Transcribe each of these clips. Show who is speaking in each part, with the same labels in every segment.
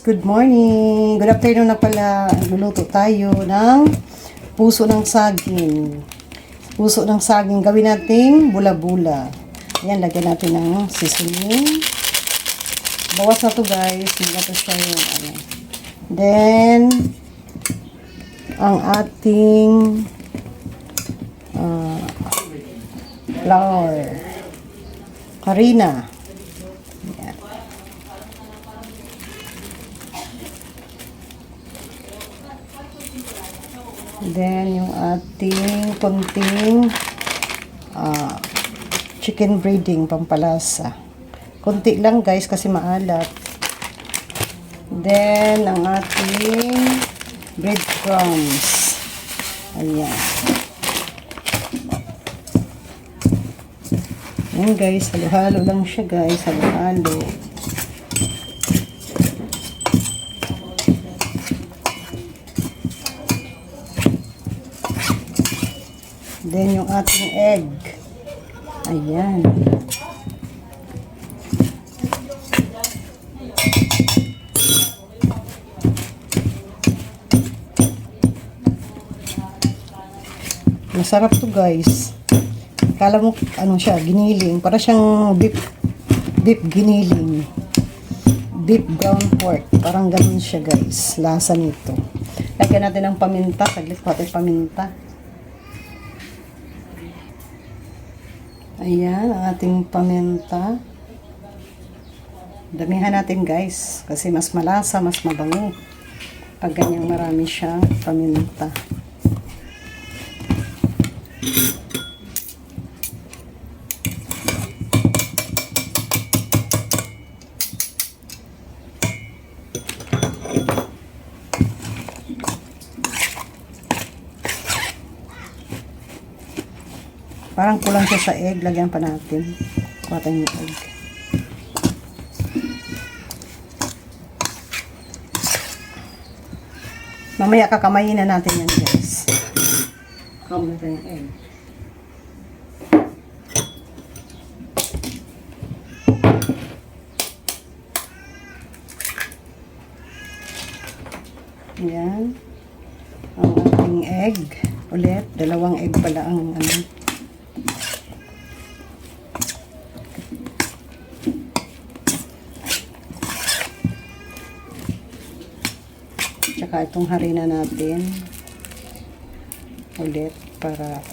Speaker 1: good morning. Good afternoon na pala. Luluto tayo ng puso ng saging. Puso ng saging. Gawin nating bula-bula. Ayan, lagyan natin ng seasoning. Bawas na to guys. Siya yung ano. Then, ang ating ah, flour. Karina. Ayan. Then, yung ating konting ah, chicken breading pampalasa. Konti lang guys kasi maalat. Then, ang ating breadcrumbs. Ayan. Ayan guys, halo-halo lang siya guys, halo-halo. Then yung ating egg. Ayan. Masarap to guys. Kala mo ano siya, giniling. Para siyang beef beef giniling. Beef brown pork. Parang ganun siya guys. Lasa nito. Lagyan natin ng paminta. Saglit tayo paminta. Ayan, ang ating paminta. Damihan natin guys. Kasi mas malasa, mas mabango. Pag ganyang marami siyang paminta. Parang kulang siya sa egg. Lagyan pa natin. Kuha tayo yung egg. Mamaya kakamayin na natin yan guys. Kamo natin yung egg. Yan. Ang ating egg. Ulit. Dalawang egg pala ang ano. Tsaka itong harina natin. Ulit para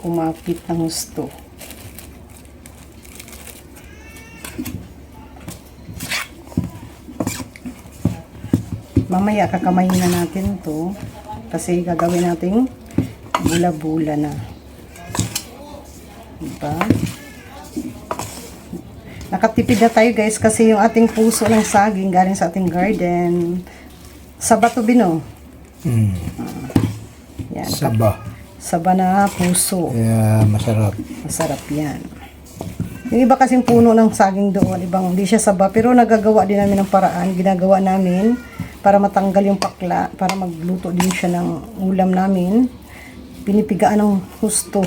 Speaker 1: kumapit ng gusto. Mamaya kakamayin na natin to kasi gagawin natin bula-bula na. Diba? Nakatipid na tayo guys kasi yung ating puso ng saging galing sa ating garden. Sa bato bino.
Speaker 2: Mm.
Speaker 1: Yan.
Speaker 2: Saba.
Speaker 1: Saba na puso.
Speaker 2: Kaya masarap.
Speaker 1: Masarap yan. Yung iba kasing puno ng saging doon, ibang hindi siya saba, pero nagagawa din namin ng paraan, ginagawa namin para matanggal yung pakla, para magluto din siya ng ulam namin. Pinipigaan ng husto.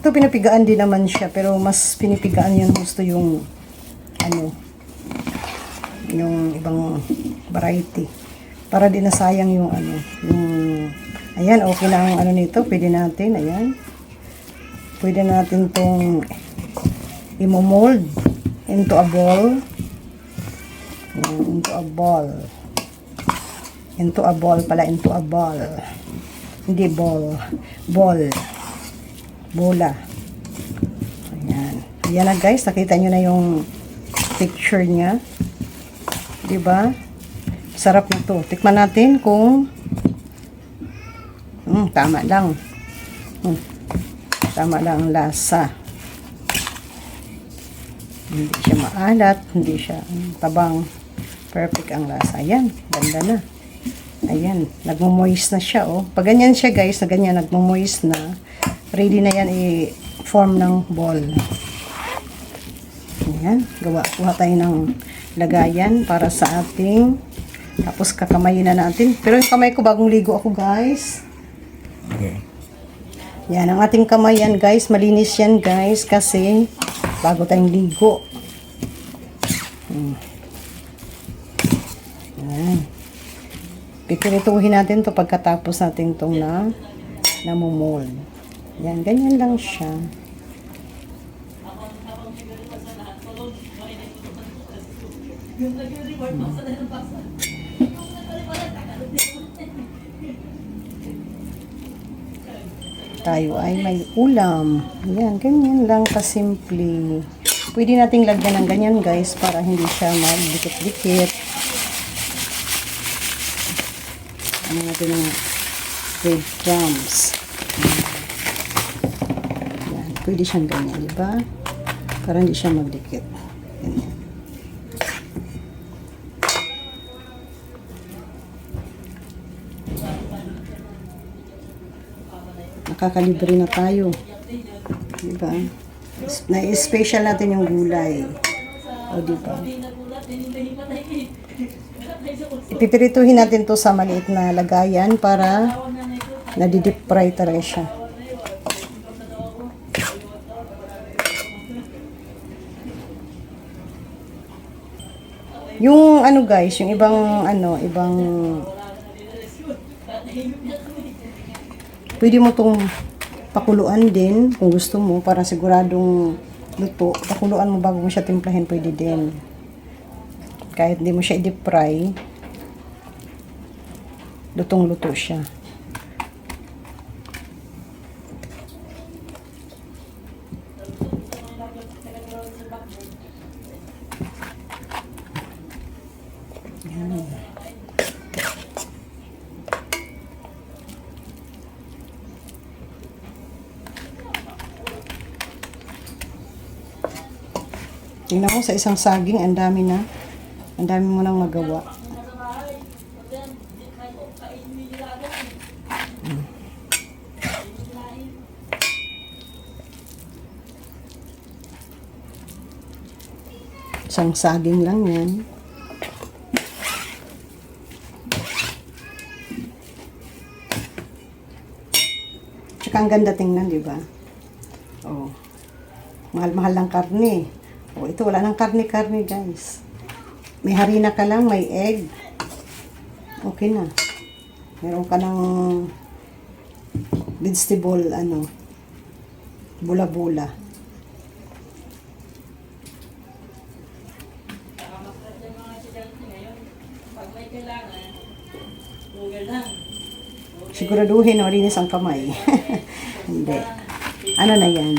Speaker 1: Ito pinipigaan din naman siya, pero mas pinipigaan yung husto yung ano, yung ibang variety. Para din nasayang yung ano, yung ayan, okay na ang ano nito, pwede natin, ayan. Pwede natin tong imo-mold into a ball. Ayan, into a ball. Into a ball pala, into a ball. Hindi ball. Ball. Bola. Ayan. Ayan na guys, nakita nyo na yung picture niya. 'Di ba? Sarap na to. Tikman natin kung mm, tama lang. Mm, tama lang ang lasa. Hindi siya maalat, hindi siya tabang. Perfect ang lasa. Ayan, ganda na. Ayan, nagmo-moist na siya, oh. Pag ganyan siya, guys, na ganyan, nagmo-moist na, ready na yan i-form ng ball. Ayan, gawa, kuha tayo ng lagayan para sa ating, tapos kakamayin na natin. Pero yung kamay ko, bagong ligo ako, guys.
Speaker 2: Okay.
Speaker 1: Yan, ang ating kamay yan, guys. Malinis yan, guys, kasi bago tayong ligo. Hmm. Yan. Pipirituhin natin to pagkatapos natin itong na namumold. Yan, ganyan lang siya. Tayo ay may ulam. Yan, ganyan lang kasimple. Pwede nating lagyan ng ganyan guys para hindi siya magdikit-dikit. Ano natin ng breadcrumbs. Yan, pwede siyang ganyan, di ba? Para hindi siya magdikit. Ganyan. Nakakalibre na tayo. Diba? Na-special natin yung gulay. O, diba? Ipipirituhin natin to sa maliit na lagayan para nadidip fry talaga siya. Yung ano guys, yung ibang ano, ibang Pwede mo tong pakuluan din kung gusto mo para siguradong luto. Pakuluan mo bago mo siya timplahin, pwede din. Kahit hindi mo siya i-deep fry, lutong-luto siya. Tingnan mo sa isang saging, ang dami na. Ang dami mo nang magawa. Mm. Isang saging lang yan. Tsaka ang ganda tingnan, di ba? Oh. Mahal-mahal ng karne. Oh, ito wala nang karne-karne, guys. May harina ka lang, may egg. Okay na. Meron ka ng vegetable, ano, bula-bula. Siguraduhin, malinis ang kamay. Hindi. Ano na yan?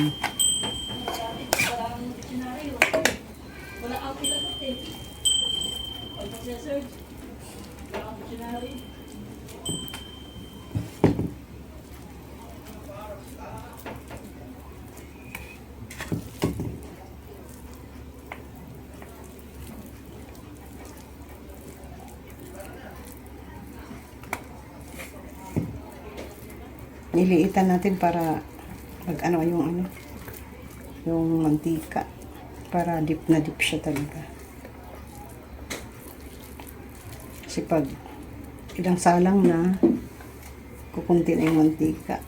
Speaker 1: Niliitan natin para mag ano yung ano yung mantika para dip na dip siya talaga kasi pag ilang salang na kukunti na yung mantika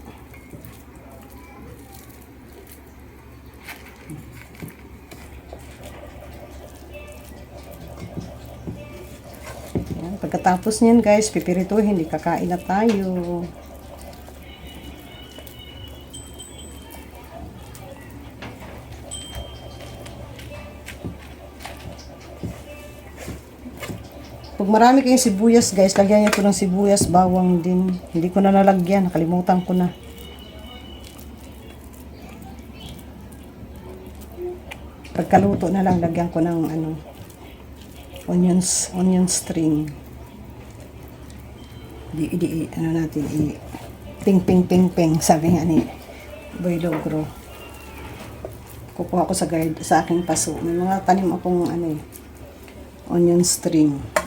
Speaker 1: Pagkatapos niyan guys, pipirituhin, hindi kakain na tayo. Pag marami kayong sibuyas, guys, lagyan niyo ko ng sibuyas, bawang din. Hindi ko na nalagyan, nakalimutan ko na. Pagkaluto na lang, lagyan ko ng ano, onions, onion string. Di, di, ano natin, i, ping, ping, ping, ping, sabi nga ni Boy Logro. Kukuha ko sa guard, sa aking paso. May mga tanim akong, ano eh, onion string.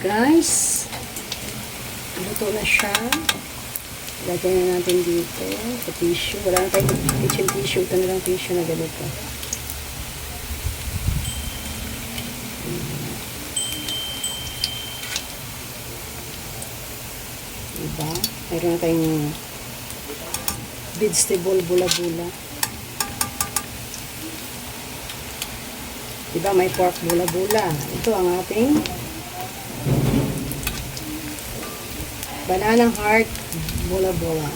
Speaker 1: Guys. Luto na siya. Lagyan na natin dito sa tissue. Wala na tayong kitchen tissue. Ito na lang tissue na ganito. Diba? Meron na tayong vegetable bula-bula. Diba? May pork bula-bula. Ito ang ating banana heart bula-bula.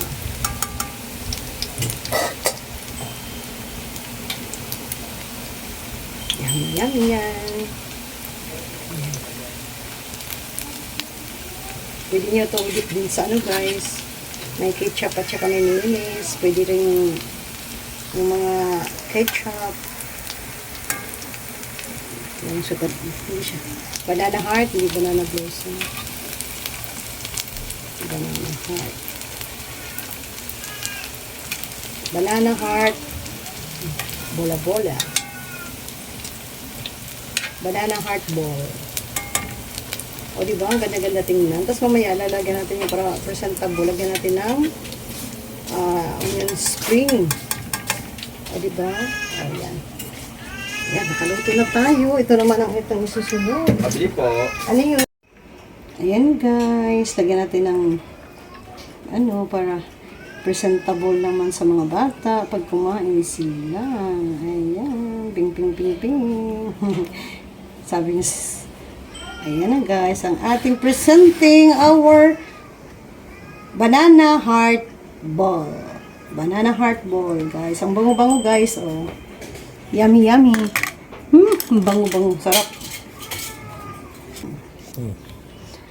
Speaker 1: Yummy, yummy yan. Ayan. Pwede nyo itong dip din sa ano guys. May ketchup at saka may mayonnaise. Pwede rin yung, yung mga ketchup. Yung sugar. Banana heart, hindi banana blossom. Banana heart. Banana heart. Bola-bola. Banana heart ball. O, di ba? Ang ganda-ganda tingnan. Tapos mamaya, lalagyan natin yung para presentable. Lagyan natin ng ah, onion spring. O, di ba? Ayan. Ayan, nakaluto na tayo. Ito naman ang itong isusunod.
Speaker 3: Pabili po.
Speaker 1: Ano yun? Ayan guys, lagyan natin ng ano para presentable naman sa mga bata pag kumain sila. Ayan, ping ping ping ping. Sabi niya, ayan na guys, ang ating presenting our banana heart ball. Banana heart ball, guys. Ang bango-bango guys, oh. Yummy, yummy. Hmm, bango-bango. Sarap.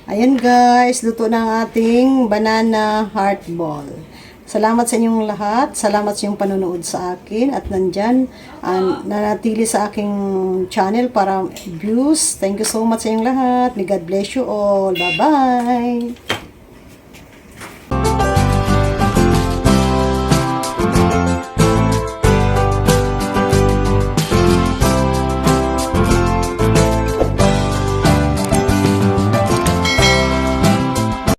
Speaker 1: Ayan guys, luto na ang ating banana heart ball. Salamat sa inyong lahat. Salamat sa inyong panonood sa akin. At nandyan, uh, nanatili sa aking channel para views. Thank you so much sa inyong lahat. May God bless you all. Bye-bye.